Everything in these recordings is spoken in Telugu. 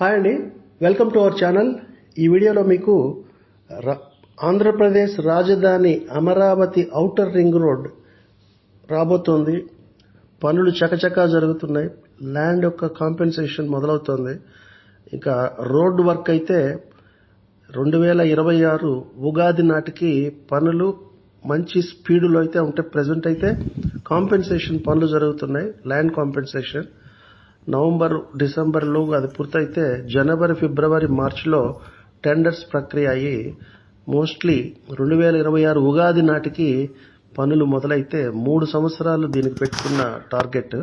హాయ్ అండి వెల్కమ్ టు అవర్ ఛానల్ ఈ వీడియోలో మీకు ఆంధ్రప్రదేశ్ రాజధాని అమరావతి ఔటర్ రింగ్ రోడ్ రాబోతోంది. పనులు చకచకా జరుగుతున్నాయి. ల్యాండ్ యొక్క కాంపెన్సేషన్ మొదలవుతోంది. ఇంకా రోడ్ వర్క్ అయితే రెండు వేల ఇరవై ఆరు ఉగాది నాటికి పనులు మంచి స్పీడులో అయితే ఉంటే ప్రజెంట్ అయితే కాంపెన్సేషన్ పనులు జరుగుతున్నాయి. ల్యాండ్ కాంపెన్సేషన్ నవంబర్ డిసెంబర్లో అది పూర్తయితే జనవరి ఫిబ్రవరి మార్చిలో టెండర్స్ ప్రక్రియ అయ్యి మోస్ట్లీ రెండు వేల ఇరవై ఆరు ఉగాది నాటికి పనులు మొదలైతే మూడు సంవత్సరాలు దీనికి పెట్టుకున్న టార్గెట్.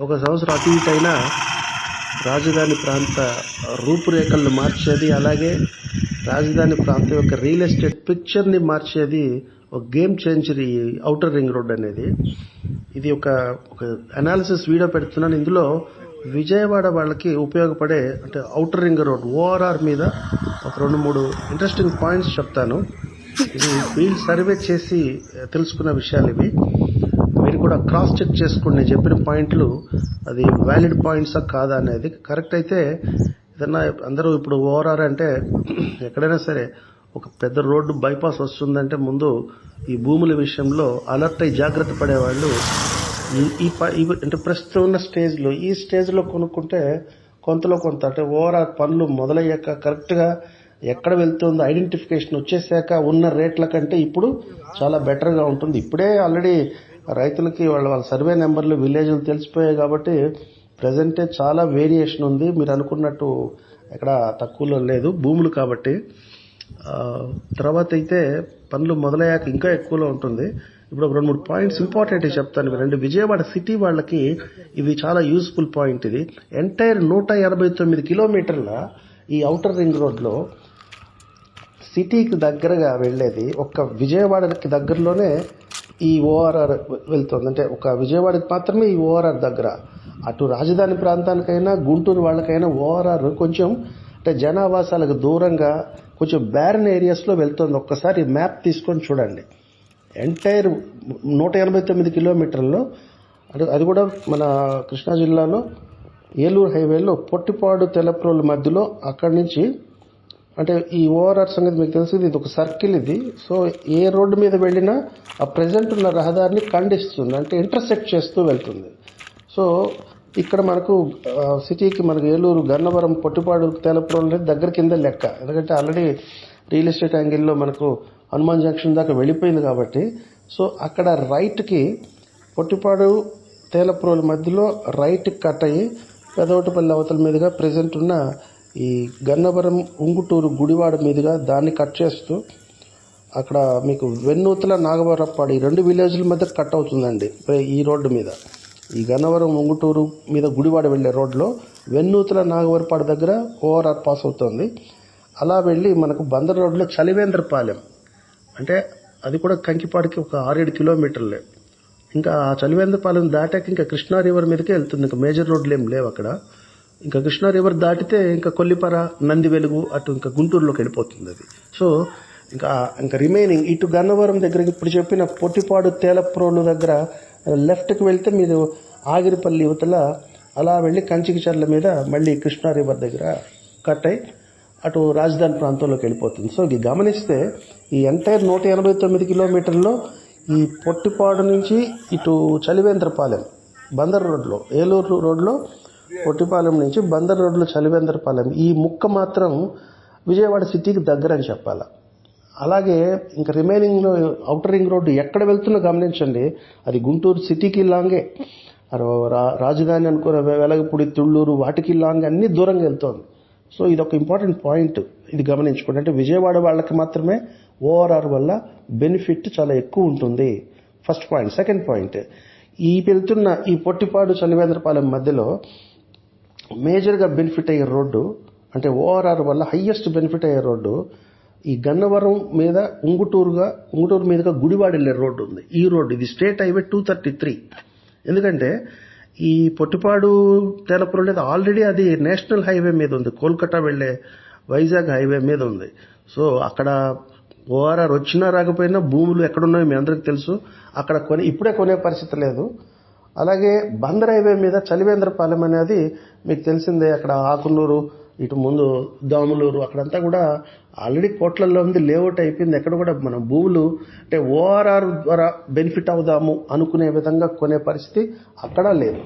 ఒక సంవత్సరం అటు ఇటైనా రాజధాని ప్రాంత రూపురేఖలను మార్చేది అలాగే రాజధాని ప్రాంతం యొక్క రియల్ ఎస్టేట్ పిక్చర్ని మార్చేది ఒక గేమ్ చేంజర్ ఈ ఔటర్ రింగ్ రోడ్ అనేది. ఇది ఒక ఒక అనాలిసిస్ వీడియో పెడుతున్నాను. ఇందులో విజయవాడ వాళ్ళకి ఉపయోగపడే అంటే ఔటర్ రింగ్ రోడ్ ఓఆర్ఆర్ మీద ఒక రెండు మూడు ఇంట్రెస్టింగ్ పాయింట్స్ చెప్తాను. ఇది ఫీల్డ్ సర్వే చేసి తెలుసుకున్న విషయాలు ఇవి. మీరు కూడా క్రాస్ చెక్ చేసుకోండి. నేను చెప్పిన పాయింట్లు అది వ్యాలిడ్ పాయింట్సా కాదా అనేది. కరెక్ట్ అయితే ఏదన్నా అందరూ ఇప్పుడు ఓఆర్ఆర్ అంటే ఎక్కడైనా సరే ఒక పెద్ద రోడ్డు బైపాస్ వస్తుందంటే ముందు ఈ భూముల విషయంలో అలర్ట్ అయి జాగ్రత్త పడేవాళ్ళు. ఈ- ఈ ఈ- అంటే ప్రస్తుతం ఉన్న స్టేజ్లో ఈ స్టేజ్లో కొనుక్కుంటే కొంతలో కొంత అంటే ఓవరాల్ పనులు మొదలయ్యాక కరెక్ట్గా ఎక్కడ వెళ్తుందో ఐడెంటిఫికేషన్ వచ్చేసాక ఉన్న రేట్ల కంటే ఇప్పుడు చాలా బెటర్గా ఉంటుంది. ఇప్పుడే ఆల్రెడీ రైతులకి వాళ్ళ వాళ్ళ సర్వే నెంబర్లు విలేజ్లు తెలిసిపోయాయి కాబట్టి ప్రజెంటే చాలా వేరియేషన్ ఉంది. మీరు అనుకున్నట్టు ఎక్కడ తక్కువలో లేదు. భూములు కాబట్టి తర్వాత అయితే పనులు మొదలయ్యాక ఇంకా ఎక్కువలో ఉంటుంది. ఇప్పుడు ఒక రెండు మూడు పాయింట్స్ ఇంపార్టెంట్ చెప్తాను రెండు విజయవాడ సిటీ వాళ్ళకి ఇది చాలా యూస్ఫుల్ పాయింట్ ఇది. ఎంటైర్ నూట ఎనభై తొమ్మిది కిలోమీటర్ల ఈ ఔటర్ రింగ్ రోడ్లో సిటీకి దగ్గరగా వెళ్ళేది ఒక్క విజయవాడకి దగ్గరలోనే ఈ ఓఆర్ఆర్ వెళ్తుంది. అంటే ఒక విజయవాడకి మాత్రమే ఈ ఓఆర్ఆర్ దగ్గర. అటు రాజధాని ప్రాంతానికైనా గుంటూరు వాళ్ళకైనా ఓఆర్ఆర్ కొంచెం అంటే జనావాసాలకు దూరంగా కొంచెం బ్యారన్ ఏరియాస్లో వెళ్తుంది. ఒక్కసారి మ్యాప్ తీసుకొని చూడండి. ఎంటైర్ నూట ఎనభై తొమ్మిది కిలోమీటర్లలో అది అది కూడా మన కృష్ణా జిల్లాలో ఏలూరు హైవేలో పొట్టిపాడు తెలప్రోలు మధ్యలో అక్కడి నుంచి అంటే ఈ ఓఆర్ఆర్ సంగతి మీకు తెలుసు ఇది ఒక సర్కిల్ ఇది. సో ఏ రోడ్డు మీద వెళ్ళినా ఆ ప్రజెంట్ ఉన్న రహదారిని ఖండిస్తుంది అంటే ఇంటర్సెక్ట్ చేస్తూ వెళ్తుంది. సో ఇక్కడ మనకు సిటీకి మనకు ఏలూరు గన్నవరం పొట్టిపాడు తేలపురం అనేది దగ్గర కింద లెక్క. ఎందుకంటే ఆల్రెడీ రియల్ ఎస్టేట్ యాంగిల్లో మనకు హనుమాన్ జంక్షన్ దాకా వెళ్ళిపోయింది కాబట్టి సో అక్కడ రైట్కి పొట్టిపాడు తేలప్రోలు మధ్యలో రైట్ కట్ అయ్యి పెదవటపల్లి అవతల మీదుగా ప్రజెంట్ ఉన్న ఈ గన్నవరం ఉంగుటూరు గుడివాడ మీదుగా దాన్ని కట్ చేస్తూ అక్కడ మీకు వెన్నూతల నాగవరప్పాడు ఈ రెండు విలేజ్ల మధ్య కట్ అవుతుందండి ఈ రోడ్డు మీద. ఈ గన్నవరం ఉంగుటూరు మీద గుడివాడ వెళ్ళే రోడ్లో వెన్నూతుల నాగవరపాడు దగ్గర ఓఆర్ఆర్ పాస్ అవుతుంది. అలా వెళ్ళి మనకు బందర్ రోడ్లో చలివేంద్రపాలెం. అంటే అది కూడా కంకిపాడికి ఒక ఆరేడు కిలోమీటర్లే. ఇంకా ఆ చలివేంద్రపాలెం దాటాక ఇంకా కృష్ణా రివర్ మీదకే వెళ్తుంది. ఇంకా మేజర్ రోడ్లు ఏం లేవు అక్కడ. ఇంకా కృష్ణా రివర్ దాటితే ఇంకా కొల్లిపర నంది వెలుగు అటు ఇంకా గుంటూరులోకి వెళ్ళిపోతుంది అది. సో ఇంకా ఇంకా రిమైనింగ్ ఇటు గన్నవరం దగ్గర ఇప్పుడు చెప్పిన పొట్టిపాడు తేలప్రోలు దగ్గర లెఫ్ట్కి వెళ్తే మీరు ఆగిరిపల్లి యువతల అలా వెళ్ళి కంచికిచర్ల మీద మళ్ళీ కృష్ణా రివర్ దగ్గర కట్ అయి అటు రాజధాని ప్రాంతంలోకి వెళ్ళిపోతుంది. సో ఇది గమనిస్తే ఈ ఎంటైర్ నూట ఎనభై తొమ్మిది కిలోమీటర్లో ఈ పొట్టిపాడు నుంచి ఇటు చలివేంద్రపాలెం బందర్ రోడ్లో ఏలూరు రోడ్లో పొట్టిపాలెం నుంచి బందర్ రోడ్లో చలివేంద్రపాలెం ఈ ముక్క మాత్రం విజయవాడ సిటీకి దగ్గర అని చెప్పాలి. అలాగే ఇంకా రిమైనింగ్లో అవుటర్ రింగ్ రోడ్డు ఎక్కడ వెళ్తున్నా గమనించండి. అది గుంటూరు సిటీకి లాంగే. రా- రాజధాని అనుకున్న వెలగపూడి తుళ్ళూరు వాటికి లాంగ్ అన్ని దూరంగా వెళ్తోంది. సో ఇది ఒక ఇంపార్టెంట్ పాయింట్ ఇది గమనించుకోండి. అంటే విజయవాడ వాళ్ళకి మాత్రమే ఓఆర్ఆర్ వల్ల బెనిఫిట్ చాలా ఎక్కువ ఉంటుంది. ఫస్ట్ పాయింట్ సెకండ్ పాయింట్ ఈ వెళ్తున్న ఈ పొట్టిపాడు చలివేంద్రపాలెం మధ్యలో మేజర్గా బెనిఫిట్ అయ్యే రోడ్డు అంటే ఓఆర్ఆర్ వల్ల హయ్యెస్ట్ బెనిఫిట్ అయ్యే రోడ్డు ఈ గన్నవరం మీద ఉంగుటూరుగా ఉంగుటూరు మీదుగా గుడివాడ వెళ్ళే రోడ్డు ఉంది. ఈ రోడ్డు ఇది state highway two thirty three ఎందుకంటే ఈ పొట్టిపాడు తేలపురం అనేది ఆల్రెడీ అది నేషనల్ హైవే మీద ఉంది. కోల్కతా వెళ్ళే వైజాగ్ హైవే మీద ఉంది. సో అక్కడ ఓఆర్ఆర్ వచ్చినా రాకపోయినా భూములు ఎక్కడున్నాయో మీ అందరికీ తెలుసు. అక్కడ కొని ఇప్పుడే కొనే పరిస్థితి లేదు. అలాగే బందర్ హైవే మీద చలివేంద్రపాలెం అనేది మీకు తెలిసిందే. అక్కడ ఆకునూరు ఇటు ముందు దాములూరు అక్కడంతా కూడా ఆల్రెడీ కోట్లలో ఉంది లేఅవుట్ అయిపోయింది. ఎక్కడ కూడా మన భూములు అంటే ఓఆర్ఆర్ ద్వారా బెనిఫిట్ అవుదాము అనుకునే విధంగా కొనే పరిస్థితి అక్కడ లేదు.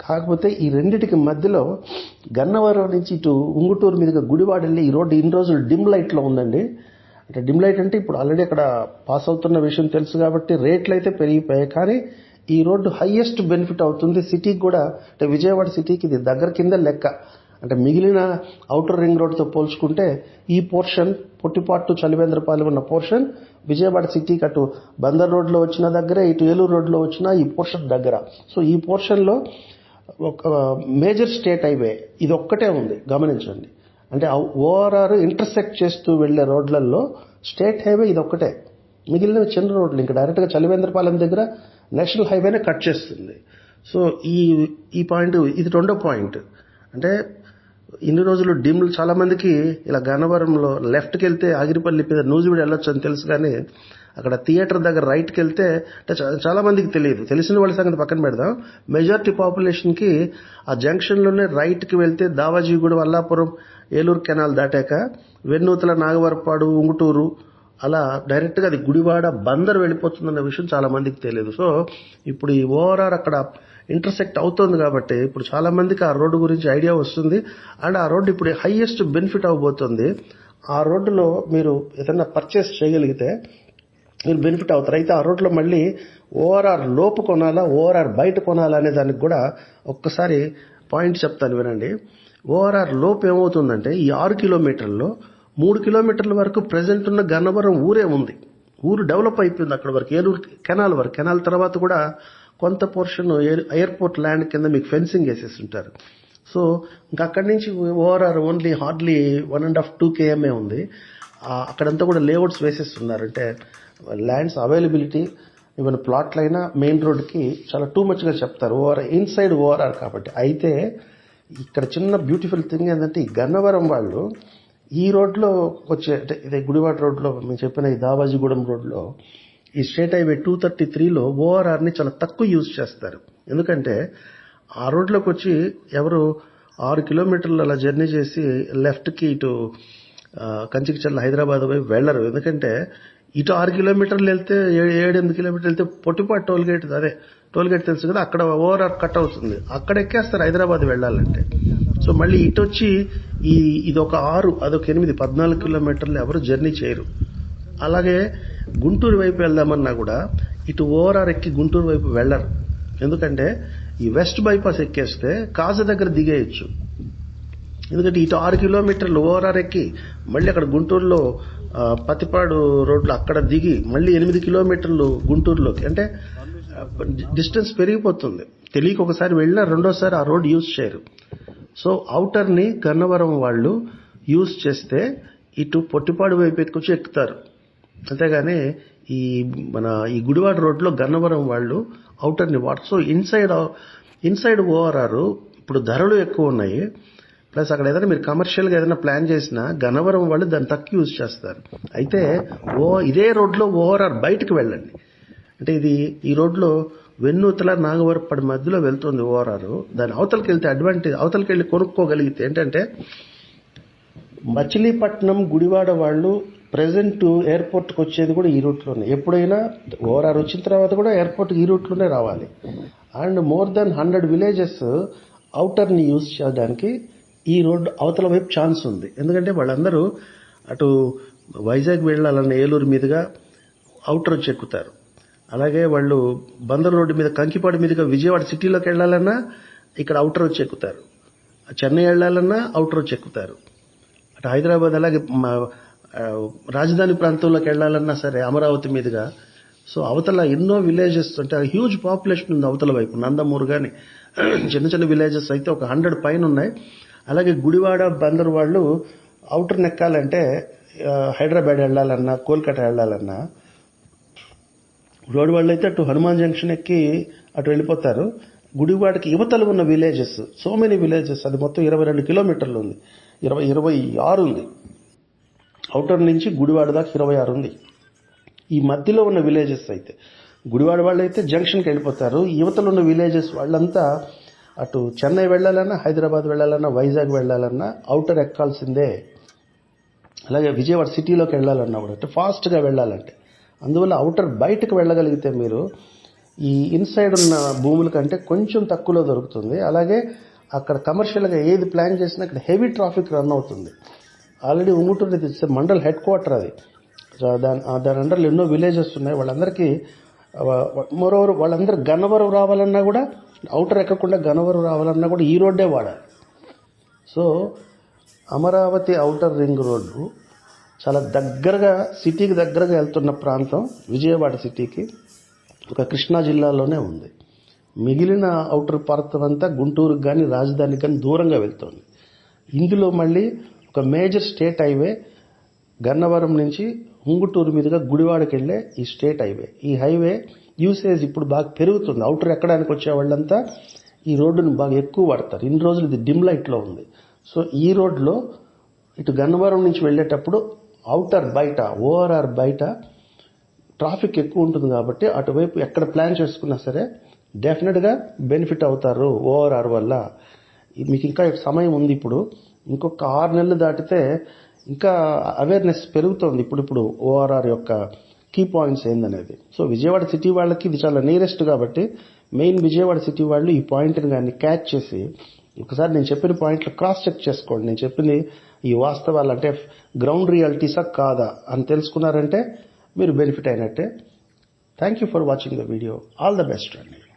కాకపోతే ఈ రెండిటికి మధ్యలో గన్నవరం నుంచి ఇటు ఉంగుటూరు మీదుగా గుడివాడ వెళ్ళి ఈ రోడ్డు ఇన్ని రోజులు డిమ్ లైట్లో ఉందండి. అంటే డిమ్ లైట్ అంటే ఇప్పుడు ఆల్రెడీ అక్కడ పాస్ అవుతున్న విషయం తెలుసు కాబట్టి రేట్లు అయితే పెరిగిపోయాయి. కానీ ఈ రోడ్డు హైయెస్ట్ బెనిఫిట్ అవుతుంది. సిటీకి కూడా అంటే విజయవాడ సిటీకి ఇది దగ్గర కింద లెక్క. అంటే మిగిలిన అవుటర్ రింగ్ రోడ్తో పోల్చుకుంటే ఈ పోర్షన్ పొట్టిపాటు చలివేంద్రపాలెం ఉన్న పోర్షన్ విజయవాడ సిటీకి అటు బందర్ రోడ్లో వచ్చిన దగ్గరే ఇటు ఏలూరు రోడ్లో వచ్చిన ఈ పోర్షన్ దగ్గర. సో ఈ పోర్షన్లో ఒక మేజర్ స్టేట్ హైవే ఇది ఒక్కటే ఉంది. గమనించండి. అంటే ఓఆర్ఆర్ ఇంటర్సెక్ట్ చేస్తూ వెళ్ళే రోడ్లలో స్టేట్ హైవే ఇది ఒక్కటే. మిగిలిన చిన్న రోడ్లు. ఇంకా డైరెక్ట్గా చలివేంద్రపాలెం దగ్గర నేషనల్ హైవేనే కట్ చేస్తుంది. సో ఈ ఈ పాయింట్ ఇది రెండో పాయింట్. అంటే ఇన్ని రోజులు డిమ్లు చాలామందికి ఇలా గన్నవరంలో లెఫ్ట్కి వెళ్తే ఆగిరిపల్లి మీద నూజివీడు వెళ్ళొచ్చు అని తెలుసు కానీ అక్కడ థియేటర్ దగ్గర రైట్కి వెళ్తే అంటే చాలామందికి తెలియదు. తెలిసిన వాళ్ళ సంగతి పక్కన పెడదాం. మెజారిటీ పాపులేషన్కి ఆ జంక్షన్లోనే రైట్కి వెళ్తే దావాజీగూడ వల్లాపురం ఏలూరు కెనాల్ దాటాక వెన్నూతల నాగవరపాడు ఉంగుటూరు అలా డైరెక్ట్గా అది గుడివాడ బందర్ వెళ్ళిపోతుందన్న విషయం చాలా మందికి తెలియదు. సో ఇప్పుడు ఈ ఓవరాల్ అక్కడ ఇంటర్సెక్ట్ అవుతుంది కాబట్టి ఇప్పుడు చాలా మందికి ఆ రోడ్డు గురించి ఐడియా వస్తుంది. అండ్ ఆ రోడ్డు ఇప్పుడు హైయెస్ట్ బెనిఫిట్ అవబోతుంది. ఆ రోడ్డులో మీరు ఏదైనా పర్చేస్ చేయగలిగితే మీరు బెనిఫిట్ అవుతారు. అయితే ఆ రోడ్లో మళ్ళీ ఓఆర్ఆర్ లోపు కొనాలా ఓఆర్ఆర్ బయట కొనాలా అనే దానికి కూడా ఒక్కసారి పాయింట్ చెప్తాను వినండి. ఓఆర్ఆర్ లోపు ఏమవుతుందంటే ఈ ఆరు కిలోమీటర్లో మూడు కిలోమీటర్ల వరకు ప్రజెంట్ ఉన్న గన్నవరం ఊరే ఉంది. ఊరు డెవలప్ అయిపోయింది అక్కడ వరకు. ఏలూరు కెనాల్ వరకు. కెనాల్ తర్వాత కూడా కొంత పోర్షన్ ఎయిర్పోర్ట్ ల్యాండ్ కింద మీకు ఫెన్సింగ్ వేసేసి ఉంటారు సో ఇంకా అక్కడి నుంచి ORR only hardly one and half two km ఉంది. అక్కడంతా కూడా లేఅవుట్స్ వేసేస్తున్నారు. అంటే ల్యాండ్స్ అవైలబిలిటీ ఈవెన్ ప్లాట్లు అయినా మెయిన్ రోడ్కి చాలా టూ మచ్గా చెప్తారు. ఓఆర్ ఇన్సైడ్ ఓఆర్ఆర్ కాబట్టి. అయితే ఇక్కడ చిన్న బ్యూటిఫుల్ థింగ్ ఏంటంటే ఈ గన్నవరం వాళ్ళు ఈ రోడ్లో వచ్చే అంటే ఇదే గుడివాడ రోడ్లో మేము చెప్పిన ఈ దావాజీగూడెం రోడ్లో ఈ స్టేట్ హైవే టూ థర్టీ త్రీలో ఓఆర్ఆర్ని చాలా తక్కువ యూజ్ చేస్తారు. ఎందుకంటే ఆ రోడ్లోకి వచ్చి ఎవరు ఆరు కిలోమీటర్లు అలా జర్నీ చేసి లెఫ్ట్కి ఇటు కంచికిచర్ల హైదరాబాద్ వైపు వెళ్ళరు. ఎందుకంటే ఇటు ఆరు కిలోమీటర్లు వెళ్తే ఏ- ఏడు ఎనిమిది కిలోమీటర్లు వెళ్తే పొట్టిపాటు టోల్ గేట్ అదే టోల్ గేట్ తెలుసు కదా అక్కడ ఓవరాల్ కట్ అవుతుంది. అక్కడ ఎక్కేస్తారు హైదరాబాద్ వెళ్ళాలంటే. సో మళ్ళీ ఇటు వచ్చి ఈ ఇది ఒక ఆరు అదొక ఎనిమిది పద్నాలుగు కిలోమీటర్లు ఎవరు జర్నీ చేయరు. అలాగే గుంటూరు వైపు వెళ్దామన్నా కూడా ఇటు ఓవరార్ ఎక్కి గుంటూరు వైపు వెళ్ళరు. ఎందుకంటే ఈ వెస్ట్ బైపాస్ ఎక్కేస్తే కాజ దగ్గర దిగేయచ్చు. ఎందుకంటే ఇటు ఆరు కిలోమీటర్లు ఓవరార్ ఎక్కి మళ్ళీ అక్కడ గుంటూరులో పతిపాడు రోడ్లు అక్కడ దిగి మళ్ళీ ఎనిమిది కిలోమీటర్లు గుంటూరులోకి. అంటే డిస్టెన్స్ పెరిగిపోతుంది. తెలియక ఒకసారి వెళ్ళినా రెండోసారి ఆ రోడ్ యూజ్ చేయరు. సో అవుటర్ని గన్నవరం వాళ్ళు యూజ్ చేస్తే ఇటు పొట్టిపాడు వైపు ఎక్కువ ఎక్కుతారు. అంతేగాని ఈ మన ఈ గుడివాడ రోడ్లో గన్నవరం వాళ్ళు ఔటర్ని వాడు సో ఇన్సైడ్ ఇన్సైడ్ ఓఆర్ఆర్ ఇప్పుడు ధరలు ఎక్కువ ఉన్నాయి. ప్లస్ అక్కడ ఏదైనా మీరు కమర్షియల్గా ఏదైనా ప్లాన్ చేసినా గన్నవరం వాళ్ళు దాన్ని తక్కువ యూజ్ చేస్తారు. అయితే ఓ ఇదే రోడ్లో ఓఆర్ఆర్ బయటకు వెళ్ళండి. అంటే ఇది ఈ రోడ్లో వెన్నూతల నాగవరపడి మధ్యలో వెళ్తుంది ఓరారు దాని అవతలకి వెళ్తే అడ్వాంటేజ్ అవతలకి వెళ్ళి కొనుక్కోగలిగితే ఏంటంటే మచిలీపట్నం గుడివాడ వాళ్ళు ప్రజెంట్ ఎయిర్పోర్ట్కి వచ్చేది కూడా ఈ రూట్లోనే ఎప్పుడైనా ఓరారు వచ్చిన తర్వాత కూడా ఎయిర్పోర్ట్ ఈ రూట్లోనే రావాలి. And more then hundred villages అవుటర్ని use చేయడానికి ఈ రోడ్డు అవతల వైపు ఛాన్స్ ఉంది. ఎందుకంటే వాళ్ళందరూ అటు వైజాగ్ వెళ్ళాలన్న ఏలూరు మీదుగా అవుటర్ వచ్చి ఎక్కుతారు. అలాగే వాళ్ళు బందర్ రోడ్డు మీద కంకిపాడు మీదుగా విజయవాడ సిటీలోకి వెళ్ళాలన్నా ఇక్కడ అవుటర్ వచ్చి ఎక్కుతారు చెన్నై వెళ్ళాలన్నా అవుటర్ వచ్చి ఎక్కుతారు అటు హైదరాబాద్ అలాగే మా, రాజధాని ప్రాంతంలోకి వెళ్ళాలన్నా సరే అమరావతి మీదుగా. సో అవతల ఎన్నో విలేజెస్ అంటే హ్యూజ్ పాపులేషన్ ఉంది అవతల వైపు నందమూరు కానీ చిన్న చిన్న విలేజెస్ అయితే ఒక హండ్రెడ్ పైన ఉన్నాయి. అలాగే గుడివాడ బందర్ వాళ్ళు అవుటర్ నెక్కాలంటే హైదరాబాద్ వెళ్ళాలన్నా కోల్కతా వెళ్ళాలన్నా రోడ్డు వాళ్ళు అయితే అటు హనుమాన్ జంక్షన్ ఎక్కి అటు వెళ్ళిపోతారు. గుడివాడకి యువతలు ఉన్న విలేజెస్ సో మెనీ విలేజెస్ అది మొత్తం ఇరవై రెండు కిలోమీటర్లు ఉంది. ఇరవై ఇరవై ఆరు ఉంది. అవుటర్ నుంచి గుడివాడ దాకా ఇరవై ఆరు ఉంది. ఈ మధ్యలో ఉన్న విలేజెస్ అయితే గుడివాడ వాళ్ళు అయితే జంక్షన్కి వెళ్ళిపోతారు. యువతలు ఉన్న విలేజెస్ వాళ్ళంతా అటు చెన్నై వెళ్ళాలన్నా హైదరాబాద్ వెళ్ళాలన్నా వైజాగ్ వెళ్ళాలన్నా అవుటర్ ఎక్కాల్సిందే. అలాగే విజయవాడ సిటీలోకి వెళ్ళాలన్నా కూడా అంటే ఫాస్ట్గా వెళ్ళాలంటే. అందువల్ల అవుటర్ బయటకు వెళ్ళగలిగితే మీరు ఈ ఇన్సైడ్ ఉన్న భూముల కంటే కొంచెం తక్కువలో దొరుకుతుంది. అలాగే అక్కడ కమర్షియల్గా ఏది ప్లాన్ చేసినా అక్కడ హెవీ ట్రాఫిక్ రన్ అవుతుంది. ఆల్రెడీ ఉంగుటూరు తెస్తే మండల్ హెడ్ క్వార్టర్ అది. సో దాని దాని అండర్లో ఎన్నో విలేజెస్ ఉన్నాయి. వాళ్ళందరికీ మరోవరు వాళ్ళందరూ గన్నవరం రావాలన్నా కూడా అవుటర్ ఎక్కకుండా గన్నవరం రావాలన్నా కూడా ఈ రోడ్డే వాడాలి. So Amaravati outer ring road చాలా దగ్గరగా సిటీకి దగ్గరగా వెళ్తున్న ప్రాంతం విజయవాడ సిటీకి ఒక కృష్ణా జిల్లాలోనే ఉంది. మిగిలిన ఔటర్ ప్రాంతం అంతా గుంటూరుకు కానీ రాజధానికి కానీ దూరంగా వెళ్తుంది. ఇందులో మళ్ళీ ఒక మేజర్ స్టేట్ హైవే గన్నవరం నుంచి ఉంగుటూరు మీదుగా గుడివాడకి వెళ్ళే ఈ స్టేట్ హైవే. ఈ హైవే యూసేజ్ ఇప్పుడు బాగా పెరుగుతుంది. అవుటర్ ఎక్కడానికి వచ్చే వాళ్ళంతా ఈ రోడ్డును బాగా ఎక్కువ వాడతారు. ఇన్ని రోజులు ఇది డిమ్ లైట్లో ఉంది. సో ఈ రోడ్లో ఇటు గన్నవరం నుంచి వెళ్ళేటప్పుడు అవుటర్ బయట ఓఆర్ఆర్ బయట ట్రాఫిక్ ఎక్కువ ఉంటుంది కాబట్టి అటువైపు ఎక్కడ ప్లాన్ చేసుకున్నా సరే డెఫినెట్గా బెనిఫిట్ అవుతారు ఓఆర్ఆర్ వల్ల. మీకు ఇంకా సమయం ఉంది ఇప్పుడు. ఇంకొక ఆరు నెలలు దాటితే ఇంకా అవేర్నెస్ పెరుగుతోంది ఇప్పుడు ఇప్పుడు ఓఆర్ఆర్ యొక్క కీ పాయింట్స్ ఏందనేది. సో విజయవాడ సిటీ వాళ్ళకి ఇది చాలా నియరెస్ట్ కాబట్టి మెయిన్ విజయవాడ సిటీ వాళ్ళు ఈ పాయింట్ని కానీ క్యాచ్ చేసి ఒకసారి నేను చెప్పిన పాయింట్లు క్రాస్ చెక్ చేసుకోండి. నేను చెప్పింది ఈ వాస్తవాలు అంటే గ్రౌండ్ రియాలిటీసా కాదా అని తెలుసుకున్నారంటే మీరు బెనిఫిట్ అయినట్టే. Thank you for watching the video all the best అండి